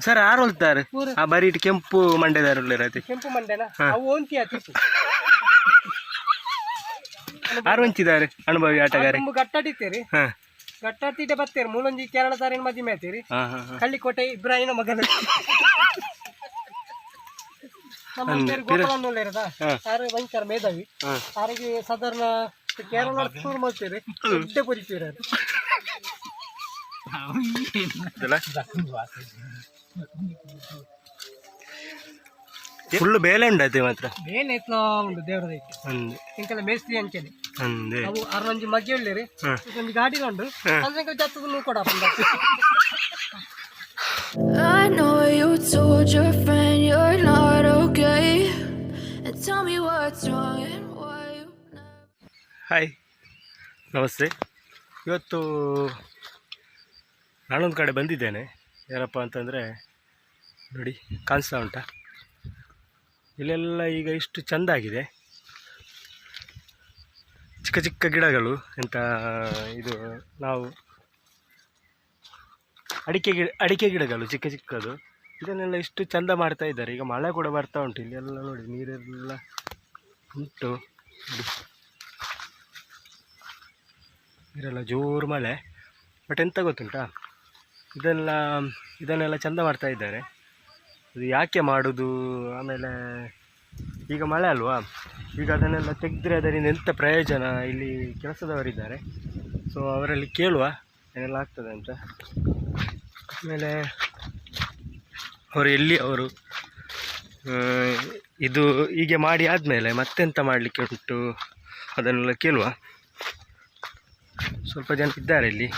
Sir ಆರು ಹೊಲ್ತಾರೆ? ಆ ಬರಿ ಇಟ್ಟು ಕೆಂಪು ಮಂಡ್ಯದಾರ ರೈತಿ ಕೆಂಪು ಮಂಡೆನ ಹಾ. ಅವು ಒಂತಿ ಆತಿತ್ತು. ಆರು ಹಂಚಿದ್ದಾರೆ? ಅನುಭವಿ ಆಟಗಾರ. ತುಂಬ ಗಟ್ಟಾಟಿತ್ತೇರಿ ಹಾ. ಗಟ್ಟಾಟಿಟ್ಟೆ ಬತ್ತೇರಿ ಮೂಲೊಂಜಿ ಕೇರಳ ತಾರಿನ ಮದಿ ಮೇತೀರಿ ಹಾ ಹಾ ಹಾ. ಕಳ್ಳಿಕೋಟೆ ಇಬ್ರಾಹಿನ ಮಗನ ನಮ್ಮ ಗೋಪಾಲನ್. ಯಾರು ಭಯಂಕರ ಮೇಧಾವಿ? ಯಾರಿಗೆ ಸಾಧಾರಣ ಕೇರಳ ಟೂರ್ ಮಾಡ್ತೀರಿ? ಅದು. ಫುಲ್ ಬೇಲೆ ಉಂಡೈತೆ ಮಾತ್ರ? ಬೇನೆ ಎತ್ಲ ಉಂಟು ದೇವರದೈತೆ ಅಂದೆ ಇಂಕೆಲ್ಲ ಮೇಸ್ತ್ರಿ ಅಂಚನೆ. ಅಂದೆ ಅವು ಅರ್ನೊಂಜಿ ಮಗ್ಗೆ ಉಳ್ಳೇರಿ. ಒಂದು ಗಾಡಿ ಉಂಡು ಅಂದ್ರೆ ಜತ್ತದ ಕೊಡ I know you told your friend you're not okay. And tell me what's wrong and why you hi ನಮಸ್ತೆ. ಇವತ್ತು ನಾನೊಂದು ಕಡೆ ಬಂದಿದ್ದೇನೆ. ಏನಪ್ಪ ಅಂತಂದರೆ, ನೋಡಿ, ಕಾಣಿಸ್ತಾ ಉಂಟ? ಇಲ್ಲೆಲ್ಲ ಈಗ ಇಷ್ಟು ಚೆಂದ ಆಗಿದೆ ಚಿಕ್ಕ ಚಿಕ್ಕ ಗಿಡಗಳು ಎಂಥ ಇದು, ನಾವು ಅಡಿಕೆ ಗಿಡ, ಅಡಿಕೆ ಗಿಡಗಳು ಚಿಕ್ಕ ಚಿಕ್ಕದು. ಇದನ್ನೆಲ್ಲ ಇಷ್ಟು ಚೆಂದ ಮಾಡ್ತಾ ಇದ್ದಾರೆ. ಈಗ ಮಳೆ ಕೂಡ ಬರ್ತಾ ಉಂಟು. ಇಲ್ಲೆಲ್ಲ ನೋಡಿ, ನೀರೆಲ್ಲ ಉಂಟು. ನೀರೆಲ್ಲ ಜೋರು ಮಳೆ. ಬಟ್ ಎಂತ ಗೊತ್ತುಂಟಾ? ಇದೆಲ್ಲ, ಇದನ್ನೆಲ್ಲ ಚೆಂದ ಮಾಡ್ತಾ ಇದ್ದಾರೆ. ಅದು ಯಾಕೆ ಮಾಡೋದು? ಆಮೇಲೆ ಈಗ ಮಳೆ ಅಲ್ವಾ? ಈಗ ಅದನ್ನೆಲ್ಲ ತೆಗೆದ್ರೆ ಅದರಿಂದ ಎಂಥ ಪ್ರಯೋಜನ? ಇಲ್ಲಿ ಕೆಲಸದವರಿದ್ದಾರೆ. ಸೊ ಅವರಲ್ಲಿ ಕೇಳುವ ಏನೆಲ್ಲ ಆಗ್ತದೆ ಅಂತ. ಆಮೇಲೆ ಅವರು ಎಲ್ಲಿ ಅವರು? ಇದು ಹೀಗೆ ಮಾಡಿ ಆದಮೇಲೆ ಮತ್ತೆಂತ ಮಾಡಲಿಕ್ಕೆ ಉಂಟು? ಅದನ್ನೆಲ್ಲ ಕೇಳುವ. ಸ್ವಲ್ಪ ಜನ ಇದ್ದಾರೆ ಇಲ್ಲಿ.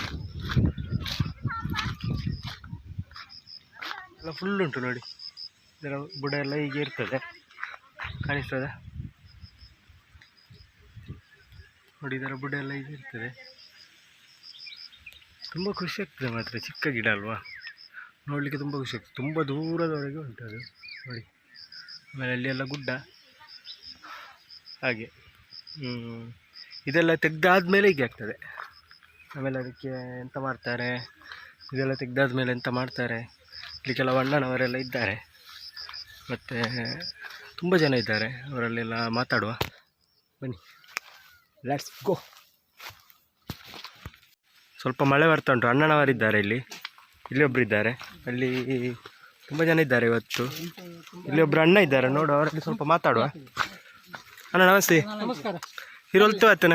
ಎಲ್ಲ ಫುಲ್ ಉಂಟು ನೋಡಿ. ಇದರ ಬುಡ ಎಲ್ಲ ಹೀಗೆ ಇರ್ತದೆ. ಕಾಣಿಸ್ತದೆ? ನೋಡಿ, ಇದರ ಬುಡ ಎಲ್ಲ ಹೀಗೆ ಇರ್ತದೆ. ತುಂಬ ಖುಷಿ ಆಗ್ತದೆ ಮಾತ್ರ, ಚಿಕ್ಕ ಗಿಡ ಅಲ್ವಾ? ನೋಡಲಿಕ್ಕೆ ತುಂಬ ಖುಷಿ ಆಗ್ತದೆ. ತುಂಬ ದೂರದವರೆಗೆ ಉಂಟು ಅದು. ನೋಡಿ, ಆಮೇಲೆ ಅಲ್ಲಿ ಎಲ್ಲ ಗುಡ್ಡ. ಹಾಗೆ. ಇದೆಲ್ಲ ತೆಗ್ದಾದ್ಮೇಲೆ ಹೀಗೆ ಆಗ್ತದೆ. ಆಮೇಲೆ ಅದಕ್ಕೆ ಎಂತ ಮಾಡ್ತಾರೆ? ಇದೆಲ್ಲ ತೆಗ್ದಾದ್ಮೇಲೆ ಎಂತ ಮಾಡ್ತಾರೆ? ಇಲ್ಲಿ ಕೆಲವು ಅಣ್ಣನವರೆಲ್ಲ ಇದ್ದಾರೆ. ಮತ್ತು ತುಂಬ ಜನ ಇದ್ದಾರೆ. ಅವರಲ್ಲೆಲ್ಲ ಮಾತಾಡುವ. ಬನ್ನಿ. ಲೆಟ್ಸ್ ಗೋ ಸ್ವಲ್ಪ ಮಳೆ ಬರ್ತಾ ಉಂಟು. ಅಣ್ಣನವರಿದ್ದಾರೆ ಇಲ್ಲಿ. ಇಲ್ಲಿ ಒಬ್ರು ಇದ್ದಾರೆ ಅಲ್ಲಿ ತುಂಬ ಜನ ಇದ್ದಾರೆ ಇವತ್ತು. ಇಲ್ಲಿ ಒಬ್ರು ಅಣ್ಣ ಇದ್ದಾರೆ. ನೋಡು ಅವರಲ್ಲಿ ಸ್ವಲ್ಪ ಮಾತಾಡುವ. ಅಣ್ಣ ನಮಸ್ತೆ. ನಮಸ್ಕಾರ. ಇರೊಲ್ತು ಆತನ?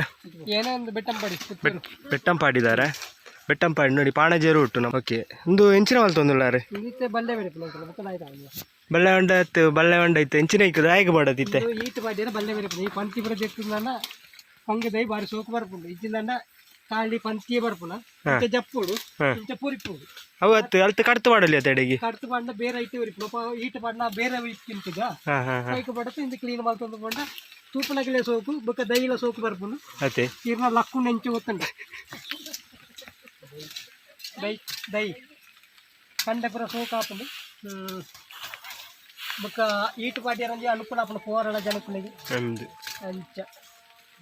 ಬೆಟ್ಟಂಪಾಡಿದ್ದಾರೆ. ಬೆಟ್ಟಂಪಾಡಿ ನೋಡಿ ಪಾಣಜೆ ರೂಟ್ ನಮ್ಮ ಓಕೆ ಒಂದು ಎಂಚಿನ ಮಲ್ ತೊಂದ್ರೆ ಬಲ್ಲೆ ಹೊಂಡ ಇತ್ತು ಬಳ್ಳೆ ಹೊಂಡ ಇತ್ತು ಎಂಚಿನ ಇಕ್ಕದು ಆಯ್ಕೆ ಮಾಡದಿತ್ತೆ ಈಟ್ ಬಲ್ಲೆ ಈ ಬರ ಹೊಂಗೆ ಸೋಕು ಬರ್ಪುಂಡು ಇಚ್ಚಿಂದ ತಾಳಿ ಪಂತಿಯೇ ಬರ್ಪುನ ಇಂಚ ಜಪ್ಪುಡು ಹಾ. ಇಂಚ ಪುರಿಪುಡು ಅವತ್ತು ಅಲ್ತು ಕಡ್ತು ಮಾಡಲಿ ಆ ತಡೆಗೆ ಕಡ್ತು ಪಂಡ ಬೇರೆ ಐತೆ ಈಟ್ ಪಂಡ ಬೇರೆ ಇಂದ ಕ್ಲೀನ್ ಮಾಡ್ಕೊಂಡು ಪಂಡ ತೂಪನಗಿಲೆ ಸೋಕು ಬೊಕ್ಕ ದೈಲ ಸೋಕು ಬರ್ಪುಂಡು ಇರ್ನ ಲಕ್ಕು ನೆಂಚು ಗೊತ್ತಂಡ ದೈ ದೈ ಕಂಡಪುರ ಸೋಕು ಹಾಪುಂಡು ಹ್ಮ್ ಬೊಕ್ಕ ಈಟ್ ಪಾಡ್ಯಾರಂಜಿ ಅನುಕೂಲ ಆಪುನ ಪೋರಾಡ ಜನಕ್ಕುನಿಗೆ ನಮ್ದು ಅಂಚ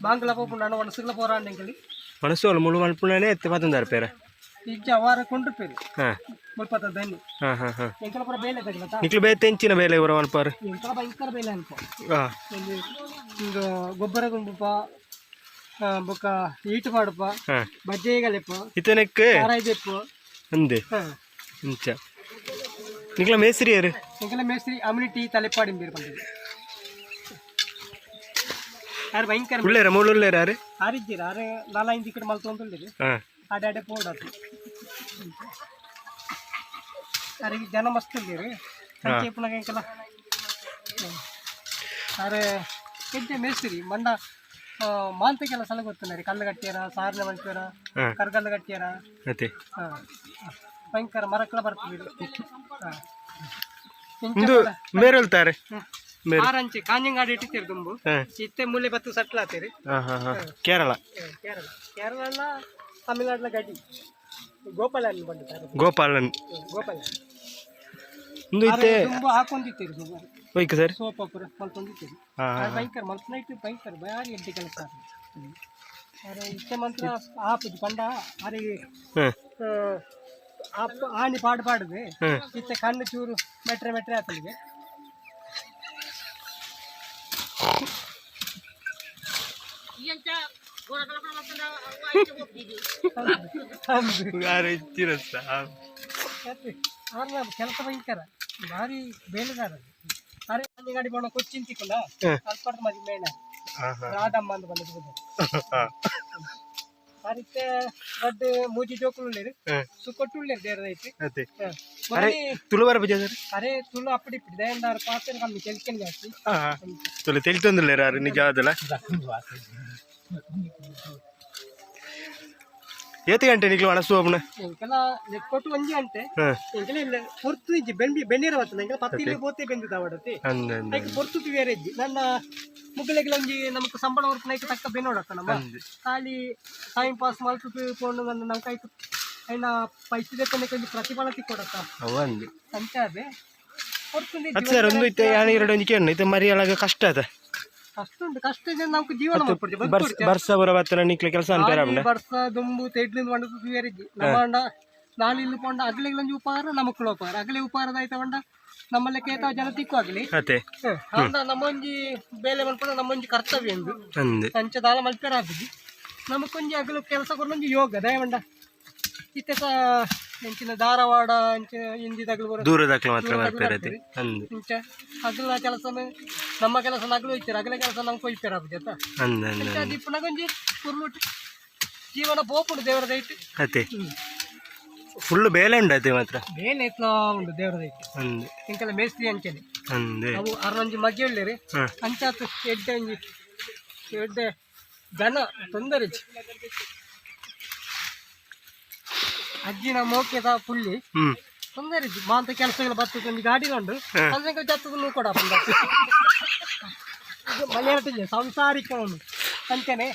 ಬಾಂಗ್ಲ ಪೋಪುಂಡು ಅಣ್ಣ ಒಣಸಿಗ್ಲ ಪೋರಾಂಡೆಂಕಲಿ ಮನಸ್ಸು ಅಲ್ಲ ಮುಳು ಮಲ್ಪುಣನೇ ಎತ್ತು ಮತ್ತೊಂದಾರ ಪೇರ ಇಜ್ಜ ಅವಾರ ಕೊಂಡ್ರಿಪೇರು ಹಾಂ ಮುಲ್ಪತ್ತ ದನಿ ಹಾಂ ಹಾಂ ಎಂಕಲ ಪುರ ಬೇಲೆ ನಿಕ್ಲು ಬೇತೆ ಎಂಚಿನ ಬೇಲೆ ಇವರ ಮಲ್ಪಾರು ಎಂಕಲ ಭಯಂಕರ ಬೇಲೆ ಅನ್ಕೋ ಆ ಹಿಂಗ ಗೊಬ್ಬರ ಗುಂಡುಪ ಬೊಕ್ಕ ಈಟ್ ಮಾಡುಪ ಬಜ್ಜೆಗಲೆಪ್ಪ ಇತನಕ್ಕೆ ಇಪ್ಪು ಅಂದೆ. ಇಂಚ. ನಿಕ್ಲ ಮೇಸ್ತ್ರಿ ಯಾರು? ನಿಕ್ಲ ಮೇಸ್ತ್ರಿ ಅಮ್ಯುನಿಟಿ ತಲೆಪಾಡಿ ಬೀರ್ ಬಂದಿದೆ ಯಾರು ಭಯಂಕರ ಉಳ್ಳೇರ ಮೂಳು ಉಳ್ಳೇರ ಯಾರು? ಆರಿದ್ದೀರ ಆರೆ ನಾಲೈದು ಕಡೆ ಮಲ್ತೊಂದಿದ್ದೀರಿ ಹಾಂ. ಆಡೆ ಪೋಡ ಅದು ಯಾರಿಗೆ ಜನ ಮಸ್ತ್ ಇದ್ದೀರಿ? ಅಂಚೆ ಪುನಃ ಎಂಕಲ ಅರೆ ಕೆಂಚೆ ಮೇಸ್ತ್ರಿ ಮಂಡ ಮಾಂತಕ್ಕೆಲ್ಲ ಸಲ ಗೊತ್ತಿಲ್ಲ ರೀ? ಕಲ್ಲು ಕಟ್ಟಿಯರ ಸಾರಿನ ಮಂಚೂರ ಕರ್ಗಲ್ಲು ಹಾಂ. ಭಯಂಕರ ಮರಕ್ಕೆಲ್ಲ ಬರ್ತದೆ ಆರಂಚಿ ಕಾಂಜಿಂಗಾಡಿ ಬೇರೆ ಹೇಳ್ತಾರೆ ಬೇರೆ ಕಾಂಜಂಗಾಡಿ ಇಟ್ಟಿರ್ತೀರಿ ತುಂಬು ಇತ್ತೆ ಚಿತ್ತೆ ಮೂಲೆ ಬತ್ತು ಸಟ್ಲ ಆತೀರಿ ಹಾಂ ಕೇರಳ. ಕೇರಳ. ಕೇರಳ ತಮಿಳ್ನಾಡಿನ ಗಡಿ ಗೋಪಾಲನ್ ಬಂದಿದ್ದಾರೆ. ಗೋಪಾಲನ್. ಗೋಪಾಲನ್. ಹಾಕೊಂಡಿತ್ತೀರಿ ಇತ್ತೆ ತುಂಬಾ ಹಾಕೊಂಡಿರ್ತೀರಿ ಸುಮಾರು ಹೋಯ್ಕ ಸರ್ ಸೋಪ ಪುರ ಮಲ್ಕೊಂಡಿರ್ತೀರಿ ಹಾಂ ಅದು ಹಾಂ ಭಯಂಕರ ಮಲ್ಪನೈಟ್ ಭಯಂಕರ ಭಾರಿ ಎಡ್ಡಿ ಕೆಲಸ ಅರೆ ಇಷ್ಟೇ ಮಂತ್ರ ಆಪುದು ಪಂಡ ಅರೆ ಹಾಂ ಅಪ್ಪ ಆನಿ ಪಾಡು ಪಾಡುದು ಹ್ಮ್. ಇತ್ತ ಕಣ್ಣು ಚೂರು ಮೆಟ್ರೆ ಮೆಟ್ರೆ ಆತಲಿಗೆ ಯಾರು ಹೆಚ್ಚಿರತ್ತ ಅವ್ರನ್ನ ಕೆಲಸ ಭಯಂಕರ ಭಾರಿ ಬೇಲೆದಾರ ಅರೆ ಒಂದು ಗಾಡಿ ಬಣ್ಣ ಕೊಚ್ಚಿನ್ ತಿಕ್ಕಲ್ಲ ಹ್ಮ್. ಅಲ್ಪ ಮದಿ ಮೇಣ ರಾಧಮ್ಮ ಅಂತ ಬಂದಿದ್ದು ಅರಿತೆ ದೊಡ್ಡ ಮೂಜಿ ಜೋಕುಲು ಉಳ್ಳೇರು ಸುಕೊಟ್ಟು ಉಳ್ಳೇರು ದೇರ ಐತಿ. ತುಳುವರ ಬಜೆ ಸರ್ ಅರೆ ತುಳು ಅಪ್ಪಡಿ ಇಪ್ಪಡಿ. ದಯಂದಾರ ಪಾತ್ರ ಕಮ್ಮಿ ಕೆಲ್ಕನ್ ಜಾಸ್ತಿ. ತುಳು ತಿಳಿತೊಂದಿಲ್ಲ ಯಾರು ನಿಜ ಆದಲ್ಲ ಏತು ಗಂಟೆ ನಿಕ್ಲು ಅಣಸು ಒಂಜಿ ಗಂಟೆ. ಹಾಂ. ಎಂಕೆಲ್ಲ ಇಲ್ಲ ಎಂಕೆಲ್ಲ ಪತ್ತಿಲಿ ಬೋತೆ ಬೆಂದಿದ್ದ ಅವಡತಿ ಅಂದ ಅಂದ ಐಕ್ ಪೊರ್ತು ಬೇರೆ ಇಜ್ಜಿ. ನನ್ನ ಮುಗ್ಗಲೆಗೆ ಒಂಜಿ ನಮಕ್ ಸಂಬಳ ಹೊರತು ನೈಕ್ ತಕ್ಕ ಬೆನ್ನೋಡತ್ತ ನಮ್ಮ. ಖಾಲಿ ಟೈಮ್ ಪಾಸ್ ಮಲ್ತು ಪೋಂಡು ನನ್ನ ನಮ್ಮ ಕೈ ಐನ ಪೈಸೆ ದೇಪನೆ ಕೊಂಚ ಪ್ರತಿಫಲ ತಿಕ್ಕೊಡತ್ತ ಅವ ಅಂದೆ ಅಂತ ಅದೇ ಹೊರ್ತುಂಡಿ ಸರ್ ಒಂದು ಇತ್ತೆ ಎರಡು ಒಂಜಿ ಕೇಳ ಇದು ಮರಿ ಅಳಗ ಕಷ್ಟ ಅದ. ಕಷ್ಟ ಉಂಟು. ಕಷ್ಟ ಇದೆ ನಾವು ಜೀವನ ಮಾಡ್ಕೊಡ್ತೀವಿ ಬರ್ಸ ಬರ್ಸ ಬರ ಬತ್ತನ ನಿಕ್ಲೆ ಕೆಲಸ ಅವನ. ಬರ್ಸ ದುಂಬು ತೆಡ್ಲಿಂದ ಬಂಡ ಬೇರೆಜ್ಜಿ ನಮ್ಮ ನಾನು ಇಲ್ಲಿ ಪೋಂಡ ಅಗ್ಲಿಗೆ ಒಂಜಿ ಉಪಹಾರ ನಮಕ್ಕಳು ಉಪಹಾರ. ಅಗ್ಲಿ ಉಪಹಾರದ ಆಯ್ತ ಬಂಡ ನಮ್ಮಲ್ಲಿ ಕೇತಾವ ಜನ ತಿಕ್ಕು ಆಗ್ಲಿ ಅತೆ ಅಂದ ನಮ್ಮೊಂಜಿ ಬೇಲೆ ಮಲ್ಪಡ ನಮ್ಮೊಂಜಿ ಕರ್ತವ್ಯ ಎಂದು. ಅಂದೆ. ದಾಲ ಮಲ್ಪೇರ ಆಗುದು ನಮಕೊಂಜಿ ಅಗಲು ಕೆಲಸ ಕೊಡೊಂಜಿ ಯೋಗ ದಯವಂಡ ಇತ್ತೆ ಸಹ ಎಂಚಿನ ಧಾರವಾಡ ಅಂಚಿನ ಹಿಂದಿ ತಗಲು ಬರೋ ದೂರದಾಕ್ಲೆ ಮಾತ್ರ ಮಲ್ಪೇರ ಅಂದ್. ಇಂಚ ಅಗಲ ಕೆಲಸನ ನಮ್ಮ ಕೆಲಸ ನಗಲು ಹೋಯ್ತಾರೆ ಅಗಲ ಕೆಲಸ ನಮ್ಗೆ ಕೊಯ್ಪೇರ ಆಗುದು ಅಂದ್ ಅಂದ ಅಂದ. ಕುರ್ಲುಟ್ಟು ಜೀವನ ಪೋಪುಡು ದೇವರ ಐಟು ಅತೆ ಫುಲ್ ಬೇಲೆ ಉಂಡು ಅತೆ ಮಾತ್ರ. ಬೇಲೆ ಐತ್ಲಾ ಉಂಡು ದೇವರದ ಐಟು ಅಂದೆ. ಇಂಕೆಲ್ಲ ಮೇಸ್ತ್ರಿ ಅಂಚನೆ. ಅಂದೆ. ಅವು ಅರ್ನೊಂಜಿ ಮಗ್ಗೆ ಉಳ್ಳೇರಿ ಹಾಂ. ಅಂಚಾತು ಎಡ್ಡೆ ಒಂಜಿ ಎಡ್ಡೆ ದನ ತೊಂದರೆ ಅಜ್ಜಿನ ಮೋಕೆ ಸಹ ಫುಲ್ಲಿ ತೊಂದರೆ ಇದ್ದು ಮಾಂತ ಕೆಲಸಗಳ ಬರ್ತದೆ ಒಂದು ಗಾಡಿ ಕಂಡು ಅಂದ್ರೆ ಜತ್ತದನ್ನು ಕೊಡ ಮನೆ ಹೊಟ್ಟಿಗೆ ಸಂಸಾರಿಕ ಅವನು ಅಂತಾನೆ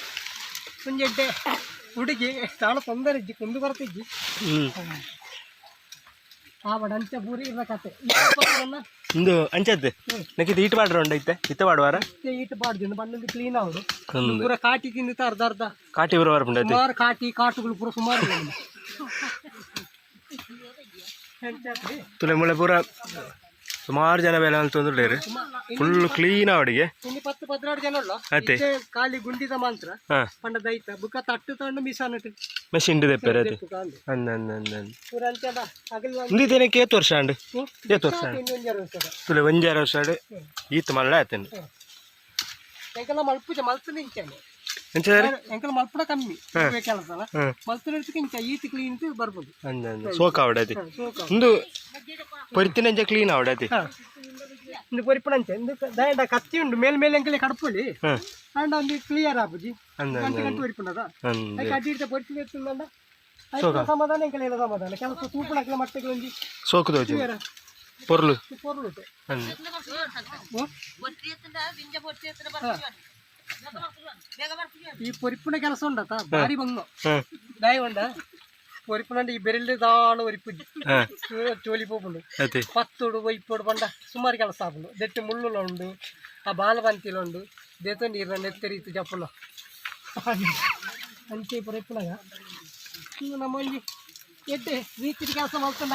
ಮುಂಜೆಡ್ಡೆ ಹುಡುಗಿ ತಾಳು ತೊಂದರೆ ಇಜ್ಜಿ ಕುಂದು ಬರ್ತಿಜ್ಜಿ ಅಂಚೆ ಬೂರಿ ಇರ್ರ ಇಂದು ಅಂಚದ್ದು? ನಕ್ಕಿದ್ದು ಈಟ್ ಮಾಡ್ರ ಉಂಡ ಇತ್ತೆ ಮಾಡುವಾರ ಈಟ್ ಬಾಡ್ದು ಬಂದು ಕ್ಲೀನ್ ಒಂದು ಪೂರ ಕಾಟಿ ತಿಂದಿತ್ತ ಅರ್ಧ ಅರ್ಧ. ಕಾಟಿ ಬರುವಾರ ಉಂಡ ಅತೆ ಸುಮಾರು ಕಾಟಿ ಕಾಟುಗಳು ಪೂರ ಸುಮಾರು? ತುಲೆ ಮುಳೆ ಪೂರ ಸುಮಾರು ಜನ ಬೇಲೆ ಅಂತ ತೊಂದ್ರೆ ಫುಲ್ ಕ್ಲೀನ್ ಅವಡಿಗೆ ಇನ್ನು ಪತ್ತು ಪದ್ನಾರು ಜನ ಉಳ್ಳ ಖಾಲಿ ಗುಂಡಿದ ಮಾತ್ರ. ಹಾಂ. ಪಂಡ ದೈತ ಬುಕ್ಕ ತಟ್ಟು ತಗೊಂಡು ಮೆಷಿನ್ ದೆಪ್ಪೆರ ಅಂದ. ಅಂದ ಅಂದ ಅಂದ ಪೂರ ಅಂಚದ ಹಗಲು ಇಂದು ದಿನಕ್ಕೆ ಏತ್ ವರ್ಷ ಅಂಡ್? ಏತ್ ವರ್ಷ ತುಲೆ ಒಂಜಾರು ವರ್ಷ ಆಡು ಈತ್ ಮಲ್ಲ ಎಂಕಲ್ಲ ಮಲ್ಪುಜ ಮಲ್ತನ ಇಂಚಾನೆ ಎಂಕಲ್ಲ ಮಲ್ಪುಡ ಕಮ್ಮಿ. ಕೆಲಸ ಅಲ್ಲ ಇಂಚ ಈತಿ ಕ್ಲೀನ್ ಬರ್ಬೋದು. ಸೋಕ ಅವಡತಿ. ಸೋಕ ಇಂದು ಪರಿತಿನಂಚ ಕ್ಲೀನ್ ಅವಡತಿ. ಇಂದು ಪೊರಿಪುಣಂಚ ಇಂದು ಕತ್ತಿ ಉಂಡು ಮೇಲ್ ಮೇಲೆ ಎಂಕಲೆ ಕಡಪುಲಿ ಅಂಡ ಒಂದು ಕ್ಲಿಯರ್ ಆಪುಜಿ ಗಂಟೆ ಗಂಟೆ ಪೊರಿಪುಂಡದ ಅಂದ. ಅದಕ್ಕೆ ಅಡ್ಡಿ ಇಡ್ತಾ ಪೊರಿಪು ಎತ್ತುಂಡ ಸಮಾಧಾನ ಎಂಕಲೆ ಇಲ್ಲ ಸಮಾಧಾನ. ಕೆಲಸ ತೂಪುಣಕ್ಲೆ ಮಟ್ಟಕ್ಕೆ ಒಂದು ಸೋಕು ದೋಚು. ಪೊರ್ಲು. ಪೊರ್ಲು ಅಂದ ಈ ಪೊರಿಪುಣ ಕೆಲಸ ಉಂಡತ ಬಾರಿ ಬಂಗು ದಯ ಉಂಡ ಈ ಬೆರಳು ದಾಳು ಒರಿಪ್ಪು ಹಾಂ. ಚೋಲಿ ಪೋಪುಂಡು. ಅತೆ ಪತ್ತೋಡು ಒಯ್ಪೋಡು ಬಂಡ ಸುಮಾರು ಕೆಲಸ ಆಪುಂಡು. ದೆಟ್ಟು ಮುಳ್ಳುಲ ಉಂಡು ಆ ಬಾಲಬಂತಿಲು ಉಂಡು ದೇತ ನೀರಿನ ನೆತ್ತರಿತು ಜಪ್ಪುಲ ಅಂಚೆ ಪೊರಿಪುಣಗ ಇವು ನಮ್ಮ ಒಂಜಿ ಎಡ್ಡೆ ರೀತಿ ಕೆಲಸ ಮಾಡ್ಕೊಂಡ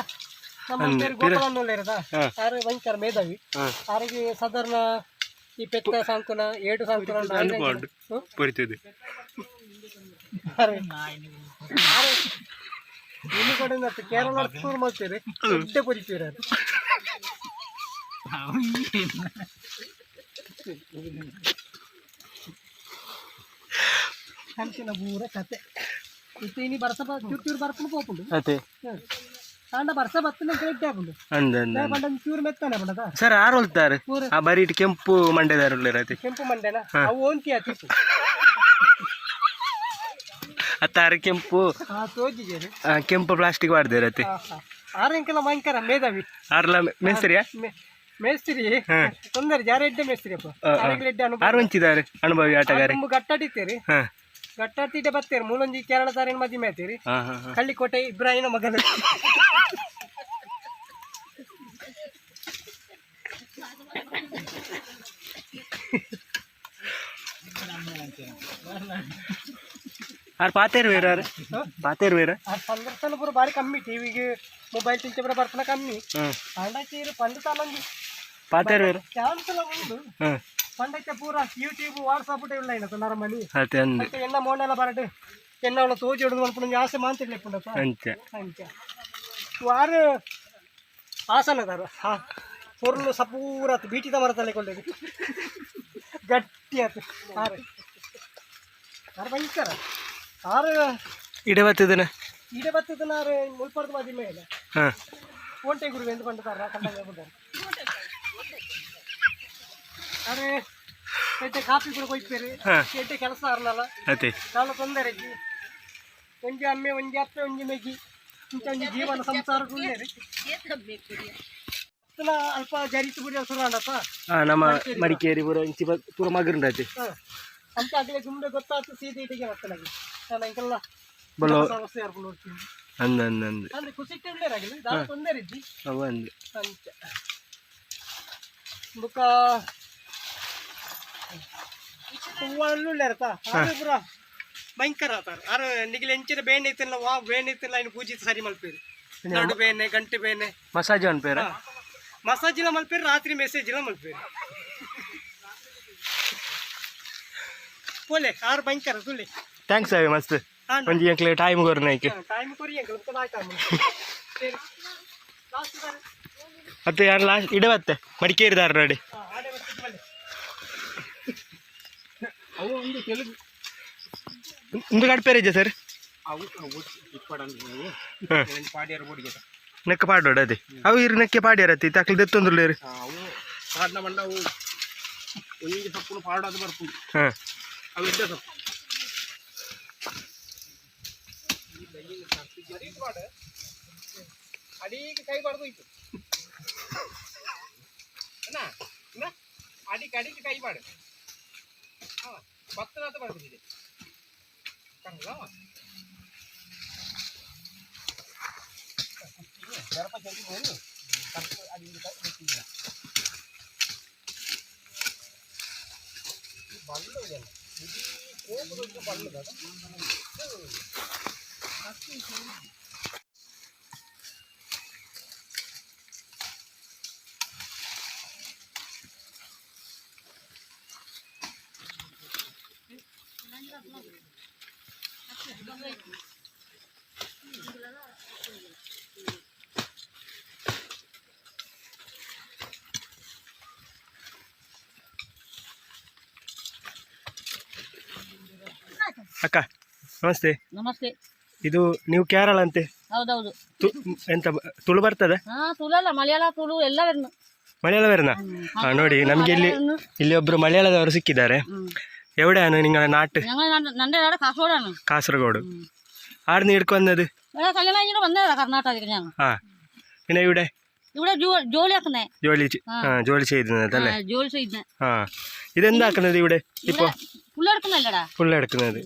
ನಮ್ಮ ಬೇರೆ ಗೋಪಾಲನ್ನ ಇರದ. ಯಾರು ಭಯಂಕರ ಮೇಧಾವಿ. ಹಾಂ. ಯಾರಿಗೆ ಸಾಧಾರಣ ಈ ಪೆತ್ತ ಸಾಂಕುನ ಏಡು ಸಾಂಕುನ ಉಂಡು. ಐದು ಅನುಭವ ಹ್ಮ್? ಪರಿತಿದೆ ಯಾರು? ಯಾರು? ಇನ್ನು ಕಡೆ ನತ್ತು ಕೇರಳ ಟೂರ್ ಮಾಡ್ತೀರಿ ದೊಡ್ಡ ಪೊರಿತೀರ ಹಂಚಿನ ಪೂರ ಕತೆ ಇತ್ತು ಇನಿ ಬರ್ಸ ಚುಟ್ಟೂರು ಬರ್ಪುಂಡು ಪೋಪುಂಡು ಅತೆ ಕಾಂಡ ಬರ್ಸ ಬತ್ತನ ಕೆಟ್ಟ ಹಾಪುಂಡು ಅಂದ ಸರ್ ಆರು ಹೊಲ್ತಾರೆ? ಆ ಬರಿ ಇಟ್ಟು ಕೆಂಪು ಮಂಡ್ಯದಾರ ಕೆಂಪು ಹತ್ತಿತ್ತು ಅತ್ತಾರ ಕೆಂಪು ಕೆಂಪು ಪ್ಲಾಸ್ಟಿಕ್ ಮಾಡ್ದೆ ಆರಂಕೆಲ್ಲ ಭಯಂಕರ ಮೇಧಾವಿ. ಆರ್ಲ ಮೇಸ್ತ್ರಿಯ? ಮೇಸ್ತ್ರಿ. ತೊಂದರೆ ಜಾರ ಎಡ್ಡೆ ಮೇಸ್ತ್ರಿ ಅಪ್ಪ. ಆರು ಹಂಚಿದ್ದಾರೆ ಅನುಭವಿ ಆಟಗಾರ? ಹಾಂ. ಗಟ್ಟಾಡ್ತಿದ್ದೆ ಬರ್ತೀರಿ ಮೂಲೊಂದು ಕೇರಳ ಸಾರಿನ ಮದುವೆ ಆಯ್ತೀರಿ ಕಳ್ಳಿಕೋಟೆ ಇಬ್ರಾಹಿನ ಮಗನ ಆರ್ ಪಾತೇರ್ ಬೇರೆ ಆರ್ ಪಾತೇರ್ ಬೇರೆ ಪೂರ ಭಾರಿ ಕಮ್ಮಿ ಟಿವಿಗೆ ಮೊಬೈಲ್ ತಿಂಚೆ ಬರ ಬರ್ತನ ಕಮ್ಮಿ ಹಂಡಕ್ಕೆ ಪಂದ್ರ ತಾಲಂಗಿ ಪಾತೇರ್ ಬೇರೆ ಕ್ಯಾನ್ಸಲ್ ಆಗೋದು പണ്ടൊക്കെ ಪೂರ. ಯೂಟ್ಯೂಬ್ വാട്സാപ്പ് ഇട്ട് ഉണ്ടായിരുന്നു തൊണ്ണാറ് മണി ಮತ್ತೆ ಎಣ್ಣ ಮೋನೆಲ್ಲ ಬರಟು. ಎಣ್ಣ ಅವಳು ತೋಜಿ ಹಿಡಿದು ಮಾಡ್ಕೊಂಡು ಜಾಸ್ತಿ ಮಾಂತಿರ್ಲಿ ಪುಂಡಪ್ಪ ಅಂಚೆ ಅಂಚೆ ವಾರ ಆಸನ ತರ ಹಾ. ಪೊರ್ಲು ಬೀಟಿದ ಮರ ತಲೆ ಕೊಂಡೋಗಿ. ಗಟ್ಟಿ ಆತು ಆರು ಆರು ಭಯಂಕರ ಆರು ಇಡೆ ಬತ್ತಿದನ ಇಡೆ ಬತ್ತಿದನ ಆರು ಮುಲ್ಪರ್ದು ಮದಿ ಮೇಲೆ. ಹಾಂ. ಒಂಟೆ ಗುರುವೆ ಎಂದು ಕಂಡು ತರ ಅರೆ ಎಡ್ಡೆ ಕಾಫಿ ಕೂಡ ಕೊಯ್ಪೇರಿ ಹಾ. ಕೆಲಸ ಅದೇ. ಕಾಲ ತೊಂದರೆ ಇಜ್ಜಿ ಒಂಜಿ ಅಮ್ಮೆ ಒಂಜಿ ಅತ್ತೆ ಒಂಜಿ ಮೆಗಿ. ಇಂಥ ಒಂಜಿ ಜೀವನ ಸಂಸಾರ ಪುನ ಅಲ್ಪ ಜರಿತು ಬಿಡಿ ಸುರ ಅಂಡಪ್ಪ ಹಾಂ ನಮ್ಮ ಮಡಿಕೇರಿ. ಪೂರ ಇಂಚಿ ಬ- ಪೂರ ಮಗರುಂಡತಿ ಅಂತ ಅದೇ ಗುಂಡೆ ಗೊತ್ತಾಯ್ತು ಸೀದೆ ಇಟ್ಟಿಗೆ ಮಕ್ಕಳಿಗೆ ನಾನು ಇಂಕಲ್ಲ ಬಲೋ ಸಮಸ್ಯೆ ಯಾರ್ಕೊಂಡು ನೋಡ್ತೀನಿ ಅಂದ ಅಂದ ಅಂದ. ಅಂದ್ರೆ ಖುಷಿ ದಾರ ತೊಂದರೆ ಇದ್ದಿ ಅವ ಅಂದ. ಅಂಚ ಬುಕ್ಕ ಆರು ಪುರ ಭಯಂಕರ ಆತಾರ. ಆರು ನಿಗಿಲ ಎಂಚಿನ ಬೇಣೆ ಇತ್ತಿಲ್ಲ ವಾ ಬೇಣೆ ಇತ್ತಿಲ್ಲ ಇನ್ನು ಪೂಜೆ ಸರಿ ಮಲ್ಪೇರಿ. ನಡು ಬೇನೆ ಗಂಟೆ ಬೇನೆ ಮಸಾಜ್ ಅನ್ಪೇರ ಮಸಾಜ್ ಇಲ್ಲ ಮಲ್ಪೇರಿ ರಾತ್ರಿ ಮೆಸೇಜ್ ಇಲ್ಲ ಮಲ್ಪೇರಿ. ಪೋಲೆ ಆರು ಭಯಂಕರ ಸುಳ್ಳಿ. ಥ್ಯಾಂಕ್ಸ್ ಅವಿ ಮಸ್ತ್. ಹಾ ಒಂಜಿ ಎಂಕ್ಲೆ ಟೈಮ್ ಲಾಸ್ಟ್ ಬಾರಿ ಮತ್ತೆ ಯಾರು ಲಾಸ್ಟ್ ಇಡೆ ಮತ್ತೆ ಮಡಿಕೇರಿ ದಾರ ನೋಡಿ ಹಾಂ ಆಡೆ ಬರ್ತಿದ್ದು ಬನ್ನಿ ಅವು ಒಂದು ತೆಲುಗು ಒಂದು ಗಾಡಿ ಇದ್ದೆ ಸರ್? ಅವು ಅವು ಇಪ್ಪಡಂದು ನೀವು. ಹಾಂ. ಪಾಡ್ಯಾರ ಬೋಡಿಗೆ ನೆಕ್ಕ ಪಾಡೋಡ ಅದೇ. ಅವು ಇರು ನೆಕ್ಕೆ ಪಾಡ್ಯಾರತಿ ತಕ್ಲಿ ದೆತ್ತೊಂದುಲ್ಲೆ ರೀ ಅವು ಪಾಡ್ನ ಮಂಡ ಅವು ಒಂಜಿ ಸೊಪ್ಪು ಪಾಡೋದು ಬರ್ಪುಂಡು ಹಾಂ. ಅವು ಇದ್ದ ಸೊಪ್ಪು. ಅಡಿಗೆ ಕೈ ಬಾರ್ದು ಅಡಿಗೆ ಅಡಿಗೆ ಕೈ ಬಾಡು പത്തിനകത്ത് കുഴപ്പമില്ല കണ്ടോ ചിലപ്പോൾ ശരിക്കും വരും കത്ത് അടിയിൽ വെച്ചില്ല വള്ളം ഇതാണ് ഇത് കോപ്പ് വെച്ച് വള്ളം കത്തി ಅಕ್ಕ ನಮಸ್ತೆ ನಮಸ್ತೆ ಇದು ನೀವು ಕೇರಳ ಅಂತೆ ಹೌದೌದು ತು ಎಂತ ಬ- ತುಳು ಬರ್ತದೆ ಹಾ ತುಳಲ್ಲ ಮಲಯಾಳ ತುಳು ಎಲ್ಲವನ್ನು ಮಲಯಾಳವೇರ್ನ ಹಾಂ ನೋಡಿ ನಮಗೆ ಇಲ್ಲಿ ಇಲ್ಲಿ ಒಬ್ಬರು ಮಲಯಾಳದವರು ಸಿಕ್ಕಿದ್ದಾರೆ എവിടെയാണ് നിങ്ങളുടെ നാട്ട് ഞങ്ങൾ നന്റെ നാട് കാസർഗോഡാണ് കാസർഗോഡ് ആടുന്ന് എടുക്കുന്നത് ഇവിടെ കല്യാണം കഴിഞ്ഞിട്ട് വന്നതാ കർണാടകയ്ക്ക് ഞങ്ങൾ ആ പിന്നെ ഇവിടെ ഇവിടെ ജോ- ജോലിയാക്കുന്നേ ജോലി ചെ- ആ ജോലി ചെയ്യുന്നത് അല്ലേ ആ, ജോലി ചെയ്യുന്നേ ആ ഇതെന്താക്കുന്നത് ഇവിടെ ഇപ്പോൾ புல் எடுக்கணும் இல்லடா? புல் எடுக்கணும் அது.